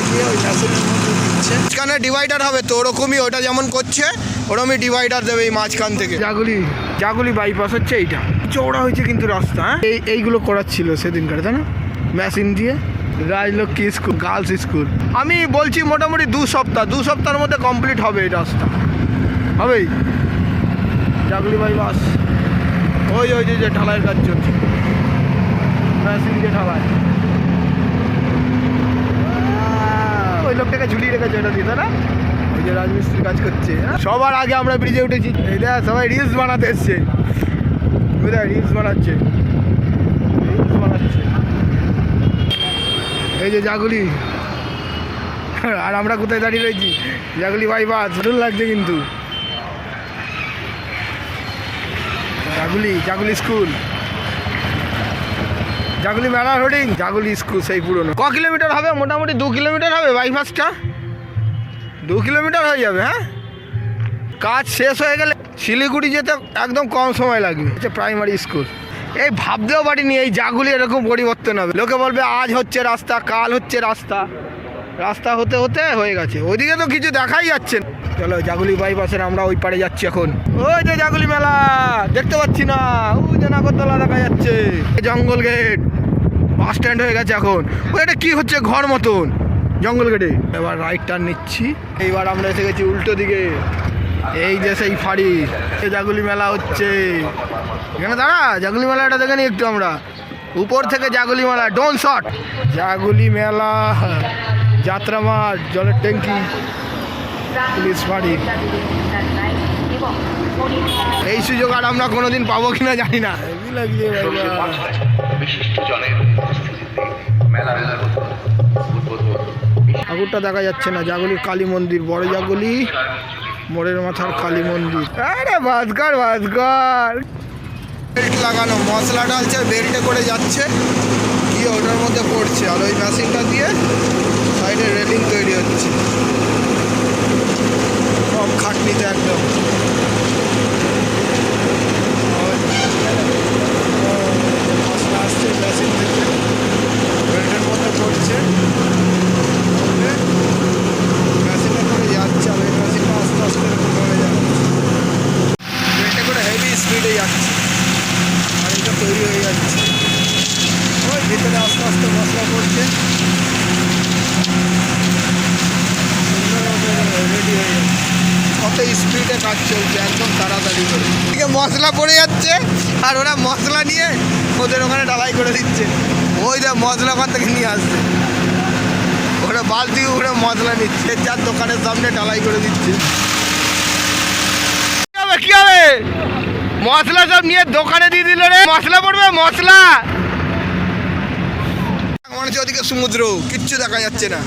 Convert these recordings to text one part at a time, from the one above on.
লাগিয়ে ওই মেশিনের মধ্যে দিচ্ছে। মাঝখানে ডিভাইডার হবে তো ওরকমই ওটা যেমন করছে ওরকমই ডিভাইডার দেবে এই মাঝখান থেকে। জাগুলি জাগুলি বাইপাস হচ্ছে এইটা। চৌড়া হয়েছে কিন্তু রাস্তা হ্যাঁ? এই এইগুলো করাচ্ছিল সেদিনকার তাই না মেশিন দিয়ে। রাজলক্ষ্মী স্কুল গার্লস স্কুল আমি বলছি মোটামুটি দু সপ্তাহ দু সপ্তাহের মধ্যে কমপ্লিট হবে এই রাস্তা। হবেই। জাগুলি বাইপাস ওই ওই যে যে ঢালাইয়ের কাজ চলছে। মেশিন দিয়ে ঢালাই ওই লোকটাকে ঝুলিয়ে রেখেছে ওটা দিয়ে না? ওই যে রাজমিস্ত্রি কাজ করছে হ্যাঁ? সবার আগে আমরা ব্রিজে উঠেছি। এই দেখ, সবাই রিলস বানাতে এসছে। বুঝলে রিলস বানাচ্ছে। রিলস বানাচ্ছে। এই যে জাগুলি। আর আমরা কোথায় দাঁড়িয়ে রয়েছি? জাগুলি বাইপাস দারুণ লাগছে কিন্তু। জাগুলি জাগুলি স্কুল জাগুলি মেলা হোর্ডিং, জাগুলি স্কুল সেই পুরনো। ক কিলোমিটার হবে? মোটামুটি দু কিলোমিটার হবে বাইপাসটা দু কিলোমিটার হয়ে যাবে হ্যাঁ? কাজ শেষ হয়ে গেলে শিলিগুড়ি যেতে একদম কম সময় লাগবে। হচ্ছে প্রাইমারি স্কুল এই ভাবতেও পারিনি এই জাগুলি এরকম পরিবর্তন হবে। লোকে বলবে, আজ হচ্ছে রাস্তা, কাল হচ্ছে রাস্তা। রাস্তা হতে হতে হয়ে গেছে। ওইদিকে তো কিছু দেখাই যাচ্ছে। চলো, জাগুলি বাইপাসের আমরা ওই পাড়ে যাচ্ছি এখন। ওই যে জাগুলি মেলা, দেখতে পাচ্ছি না। ওই যে নাগরতলা দেখা যাচ্ছে। জঙ্গল গেট বাস স্ট্যান্ড হয়ে গেছে এখন। ওই এটা কি হচ্ছে ঘর মতন? জঙ্গল গেটে এবার রাইট টার্ন নিচ্ছি। এইবার আমরা এসে গেছি উল্টো দিকে। এই যে সেই ফাড়ি। এই জাগুলি মেলা হচ্ছে। এখানে দাঁড়া, জাগুলি মেলাটা দেখে নি একটু আমরা। উপর থেকে জাগুলি মেলা ডোন শট জাগুলি মেলা। যাত্রা মাঠ জলের ট্যাঙ্কি পুলিশ ফাঁড়ি এই সুযোগ আর আমরা কোনোদিন পাবো কিনা জানি না। ঠাকুরটা দেখা যাচ্ছে না জাগুলির কালী মন্দির বড় জাগুলি মোড়ের মাথার কালী মন্দির। আরে ভাস্কর ভাস্কর! বেল্ট লাগানো মশলা ডালছে বেল্টে করে যাচ্ছে গিয়ে ওটার মধ্যে পড়ছে আর ওই মেশিনটা দিয়ে সাইডে রেলিং তৈরি হচ্ছে কম খাটনিতে একদম মশলা আসছে মেশিন থেকে বেল্টের মধ্যে পড়ছে মেশিনে করে যাচ্ছে আর এই মেশিনটা আস্তে আস্তে এরকম নড়ে যাচ্ছে বেল্টে করে হেভি স্পিডে যাচ্ছে আর এটা হয়ে যাচ্ছে ওই ভিতরে আস্তে আস্তে মশলা পড়ছে রেডি হয়ে কত স্পিডে একদম তাড়াতাড়ি করে। মশলা পড়ে যাচ্ছে, আর ওরা মশলা নিয়ে ওদের ওখানে ডালাই করে দিচ্ছে। ওই দেখ মশলা ওখান থেকে নিয়ে আসছে। ওরা বালতি উপরে মশলা নিচ্ছে। যার দোকানের সামনে ডালাই করে দিচ্ছে কি হবে কি হবে মশলা সব নিয়ে দোকানে দিয়ে দিল রে। মশলা পড়বে মশলা। মনে হচ্ছে ওদিকে সমুদ্র কিচ্ছু দেখা যাচ্ছে না।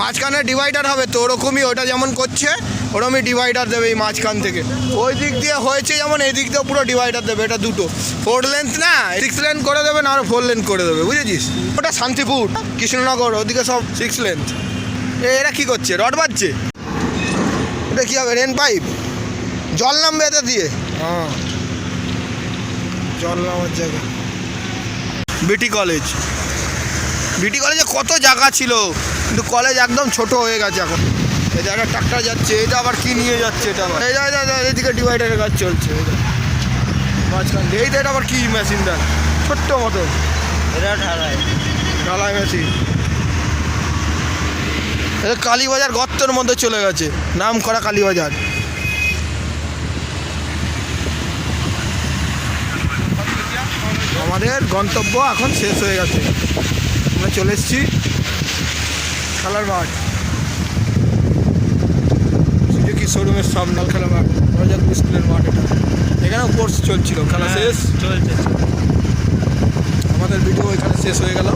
মাঝখানে ডিভাইডার হবে তো ওরকমই ওটা যেমন করছে ওরকমই ডিভাইডার দেবে এই মাঝখান থেকে। ওই দিক দিয়ে হয়েছে যেমন এই দিক দিয়ে পুরো ডিভাইডার দেবে এটা দুটো। ফোর লেন্থ না সিক্স লেন করে দেবে না আর ফোর লেন করে দেবে বুঝেছিস? ওটা শান্তিপুর কৃষ্ণনগর ওদিকে সব সিক্স লেন্থ এরা কি করছে? রড বাজছে এটা কী হবে? রেন পাইপ জল নামবে এটা দিয়ে? হ্যাঁ। জল নামার জায়গা। বিটি কলেজ। বিটি কলেজে কত জায়গা ছিল? কিন্তু কলেজ একদম ছোট হয়ে গেছে এখন। এই একটা ট্রাক্টর যাচ্ছে এটা আবার কি নিয়ে যাচ্ছে এটা আবার? এই যা, এদিকে ডিভাইডারের কাজ চলছে এই। মাঝখান দিয়ে এইটা আবার কি মেশিনটা ছোট্ট মতো। এটা ঢালাই। ঢালাই মেশিন এটা কালীবাজার গর্তের মধ্যে চলে গেছে। নাম করা কালীবাজার। আমাদের গন্তব্য এখন শেষ হয়ে গেছে। আমরা চলে এসেছি খেলার মাঠ সুজুকি শোরুমের সামনে খেলার মাঠ রাজাপুর স্কুলের মাঠ এটা। এখানেও কোর্স চলছিল খেলা শেষ। চলছে। আমাদের ভিডিও এখানে শেষ হয়ে গেল।